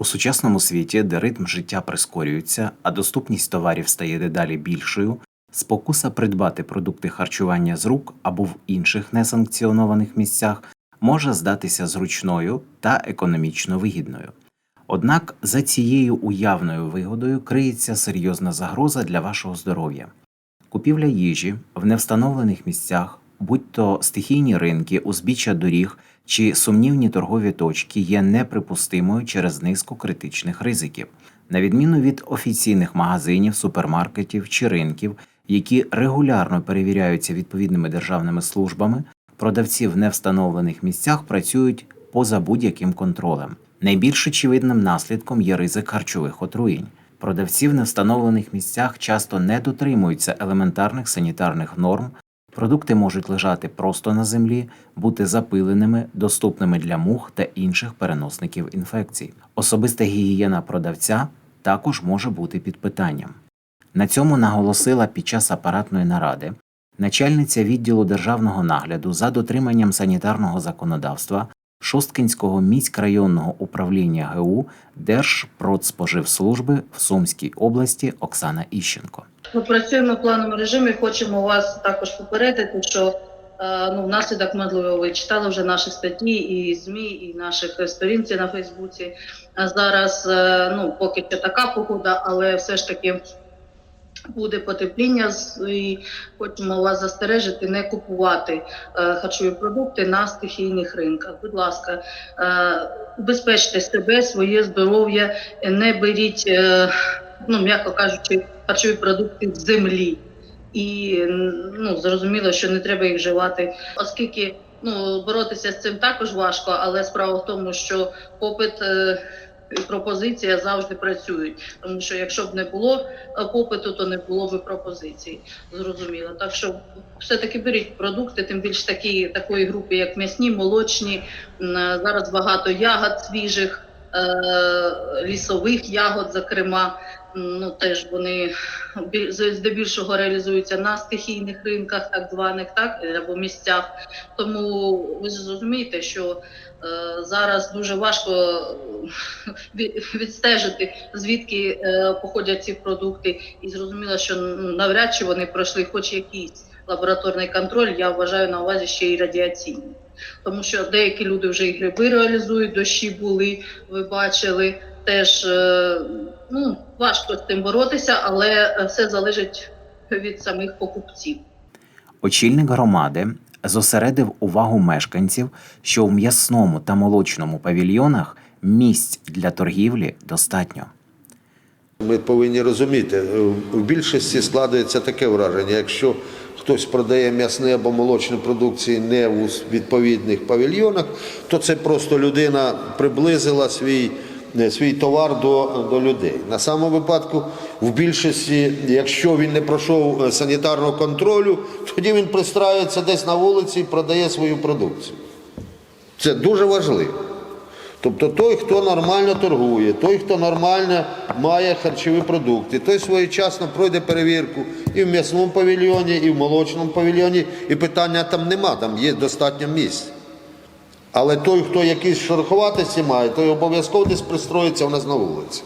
У сучасному світі, де ритм життя прискорюється, а доступність товарів стає дедалі більшою, спокуса придбати продукти харчування з рук або в інших несанкціонованих місцях може здатися зручною та економічно вигідною. Однак за цією уявною вигодою криється серйозна загроза для вашого здоров'я. Купівля їжі в невстановлених місцях, будь то стихійні ринки, узбіччя доріг чи сумнівні торгові точки, є неприпустимою через низку критичних ризиків, на відміну від офіційних магазинів, супермаркетів чи ринків, які регулярно перевіряються відповідними державними службами, продавці в невстановлених місцях працюють поза будь-яким контролем. Найбільш очевидним наслідком є ризик харчових отруєнь. Продавці в невстановлених місцях часто не дотримуються елементарних санітарних норм, продукти можуть лежати просто на землі, бути запиленими, доступними для мух та інших переносників інфекцій. Особиста гігієна продавця також може бути під питанням. На цьому наголосила під час апаратної наради начальниця відділу державного нагляду за дотриманням санітарного законодавства Шосткинського міськрайонного управління ГУ Держпродспоживслужби в Сумській області Оксана Іщенко. Ми працюємо в плановому режимі. Хочемо вас також попередити, що е, ну, внаслідок, можливо, ви читали вже наші статті і ЗМІ, і наших сторінці на Фейсбуці. А зараз, е, ну, поки що така погода, але все ж таки буде потепління. І хочемо вас застережити, не купувати е, харчові продукти на стихійних ринках. Будь ласка, е, убезпечте себе, своє здоров'я, не беріть, е, ну, м'яко кажучи, харчові продукти з землі. І ну, зрозуміло, що не треба їх вживати, оскільки ну, боротися з цим також важко, але справа в тому, що попит е, і пропозиція завжди працюють. Тому що якщо б не було е, попиту, то не було б пропозицій. Зрозуміло. Так що все-таки беріть продукти, тим більш такі, такої групи, як м'ясні, молочні. Е, Зараз багато ягод свіжих, лісових ягод, зокрема. Ну, теж вони здебільшого реалізуються на стихійних ринках, так званих, так або місцях. Тому ви зрозумієте, що е, зараз дуже важко відстежити, звідки е, походять ці продукти, і зрозуміло, що ну, навряд чи вони пройшли хоч якийсь лабораторний контроль. Я вважаю на увазі ще й радіаційний. Тому що деякі люди вже і гриби реалізують, дощі були, ви бачили. Теж е, ну, важко з тим боротися, але е, все залежить від самих покупців. Очільник громади зосередив увагу мешканців, що у м'ясному та молочному павільйонах місць для торгівлі достатньо. Ми повинні розуміти, в більшості складається таке враження, якщо хтось продає м'ясні або молочні продукції не у відповідних павільйонах, то це просто людина приблизила свій, свій товар до, до людей. На самому випадку, в більшості, якщо він не пройшов е, санітарного контролю, тоді він пристраюється десь на вулиці і продає свою продукцію. Це дуже важливо. Тобто той, хто нормально торгує, той, хто нормально має харчові продукти, той своєчасно пройде перевірку і в м'ясному павільйоні, і в молочному павільйоні, і питання там нема, там є достатньо місць. Але той, хто якісь шероховатості має, той обов'язково десь пристроїться у нас на вулиці.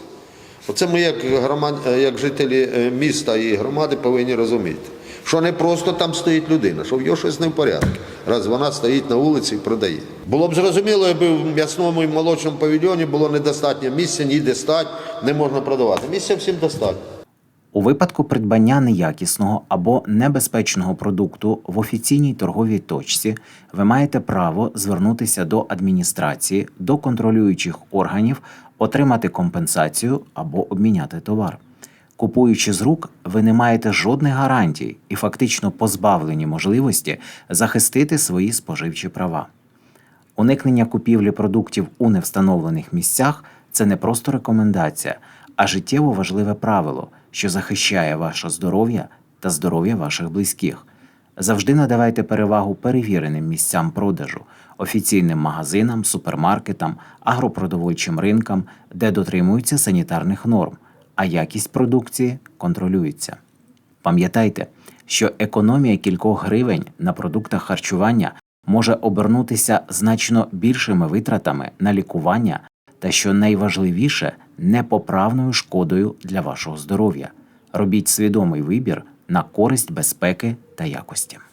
Оце ми, як, громад... як жителі е, міста і громади, повинні розуміти, що не просто там стоїть людина, що в його щось не в порядку, раз вона стоїть на вулиці і продає. Було б зрозуміло, якби в м'ясному і молочному павільйоні було недостатньо місця, ніде стать, не можна продавати. Місця всім достатньо. У випадку придбання неякісного або небезпечного продукту в офіційній торговій точці ви маєте право звернутися до адміністрації, до контролюючих органів, отримати компенсацію або обміняти товар. Купуючи з рук, ви не маєте жодних гарантій і фактично позбавлені можливості захистити свої споживчі права. Уникнення купівлі продуктів у невстановлених місцях це не просто рекомендація, а життєво важливе правило, що захищає ваше здоров'я та здоров'я ваших близьких. Завжди надавайте перевагу перевіреним місцям продажу, офіційним магазинам, супермаркетам, агропродовольчим ринкам, де дотримуються санітарних норм, а якість продукції контролюється. Пам'ятайте, що економія кількох гривень на продуктах харчування може обернутися значно більшими витратами на лікування та що найважливіше, непоправною шкодою для вашого здоров'я. Робіть свідомий вибір на користь безпеки та якості.